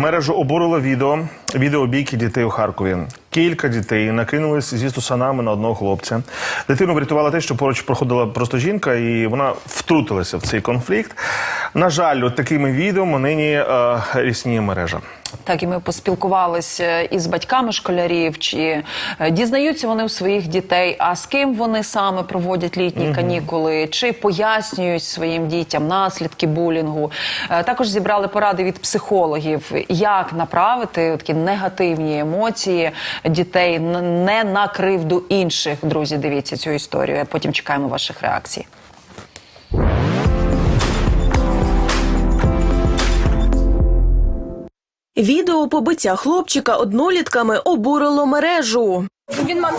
Мережу обурило відео відео бійки дітей у Харкові. Кілька дітей накинулись зі стусанами на одного хлопця. Дитину врятувала те, що поруч проходила просто жінка, і вона втрутилася в цей конфлікт. На жаль, от такими відео нині е, рісніє мережа. Так, і ми поспілкувалися із батьками школярів, чи е, дізнаються вони у своїх дітей, а з ким вони саме проводять літні канікули, чи пояснюють своїм дітям наслідки булінгу. Е, Також зібрали поради від психологів, як направити такі негативні емоції дітей не на кривду інших. Друзі, дивіться цю історію. а Потім чекаємо ваших реакцій. Відео побиття хлопчика однолітками обурило мережу. Він мам.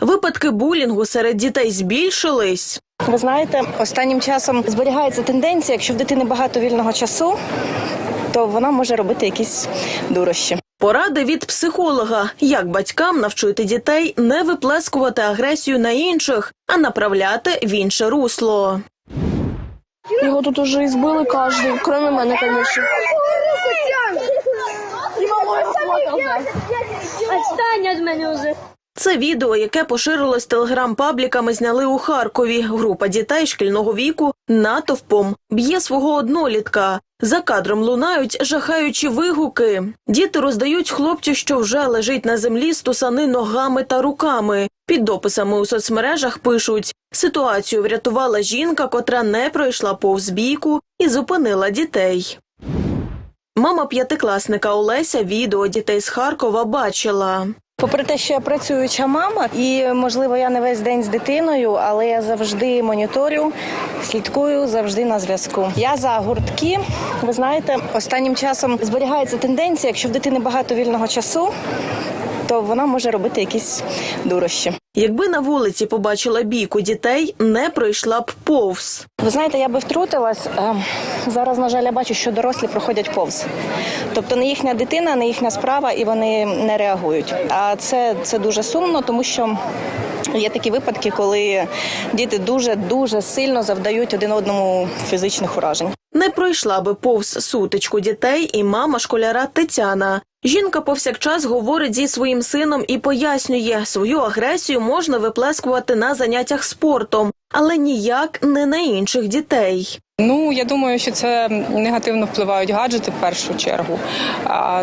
Випадки булінгу серед дітей збільшились. Ви знаєте, останнім часом зберігається тенденція, якщо в дитини багато вільного часу, то вона може робити якісь дурощі. Поради від психолога, як батькам навчити дітей не виплескувати агресію на інших, а направляти в інше русло. Його тут уже збили кожен, крім мене, звісно. Отстань від мене вже. Це відео, яке поширилось телеграм-пабліками, зняли у Харкові. Група дітей шкільного віку натовпом б'є свого однолітка. За кадром лунають жахаючі вигуки. Діти роздають хлопцю, що вже лежить на землі, стусани ногами та руками. Під дописами у соцмережах пишуть: ситуацію врятувала жінка, котра не пройшла повз бійку і зупинила дітей. Мама п'ятикласника Олеся відео дітей з Харкова бачила. Попри те, що я працююча мама, і можливо я не весь день з дитиною, але я завжди моніторю, слідкую завжди на зв'язку. Я за гуртки. Ви знаєте, останнім часом зберігається тенденція, якщо в дитини багато вільного часу, то вона може робити якісь дурощі. Якби на вулиці побачила бійку дітей, не пройшла б повз. Ви знаєте, я би втрутилась. Е, Зараз, на жаль, я бачу, що дорослі проходять повз. Тобто не їхня дитина, не їхня справа, і вони не реагують. А це, це дуже сумно, тому що. Є такі випадки, коли діти дуже дуже сильно завдають один одному фізичних уражень. Не пройшла би повз сутичку дітей і мама школяра Тетяна. Жінка повсякчас говорить зі своїм сином і пояснює, свою агресію можна виплескувати на заняттях спортом, але ніяк не на інших дітей. Ну я думаю, що це негативно впливають гаджети в першу чергу.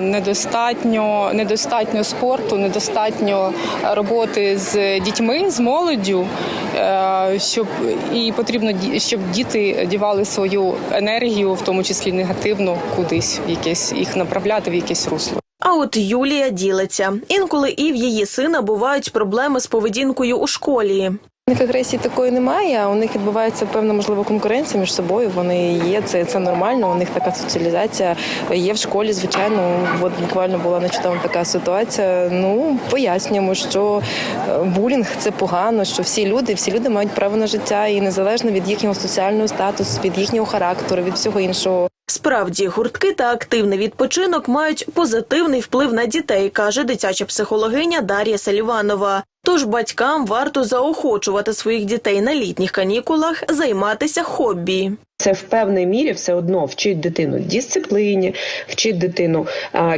Недостатньо, недостатньо спорту, недостатньо роботи з дітьми, з молоддю, е, щоб і потрібно щоб діти дівали свою енергію, в тому числі негативну, кудись в якесь їх направляти в якесь русло. А от Юлія ділиться. Інколи і в її сина бувають проблеми з поведінкою у школі. У них агресії такої немає. У них відбувається певна можливо конкуренція між собою. Вони є це, це нормально. У них така соціалізація є в школі. Звичайно, от буквально була нещодавно така ситуація. Ну пояснюємо, що е, булінг це погано, що всі люди, всі люди мають право на життя і незалежно від їхнього соціального статусу, від їхнього характеру, від всього іншого. Справді, гуртки та активний відпочинок мають позитивний вплив на дітей, каже дитяча психологиня Дар'я Селіванова. Тож батькам варто заохочувати своїх дітей на літніх канікулах займатися хобі. Це в певній мірі все одно вчить дитину дисципліні, вчить дитину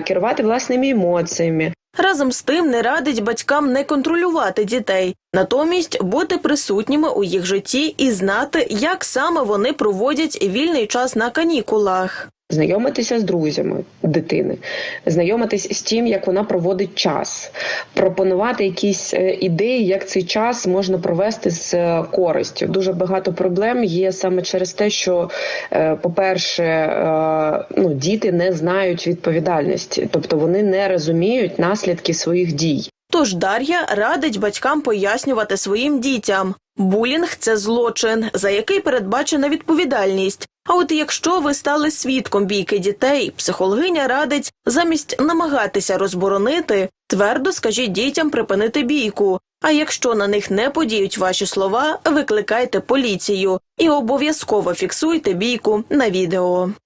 керувати власними емоціями. Разом з тим не радить батькам не контролювати дітей, натомість бути присутніми у їх житті і знати, як саме вони проводять вільний час на канікулах. Знайомитися з друзями дитини, знайомитись з тим, як вона проводить час, пропонувати якісь е, ідеї, як цей час можна провести з е, користю. Дуже багато проблем є саме через те, що, е, по-перше, ну, діти не знають відповідальності, тобто вони не розуміють наслідки своїх дій. Тож Дар'я радить батькам пояснювати своїм дітям. Булінг це злочин, за який передбачена відповідальність. А от якщо ви стали свідком бійки дітей, психологиня радить замість намагатися розборонити, твердо скажіть дітям припинити бійку. А якщо на них не подіють ваші слова, викликайте поліцію і обов'язково фіксуйте бійку на відео.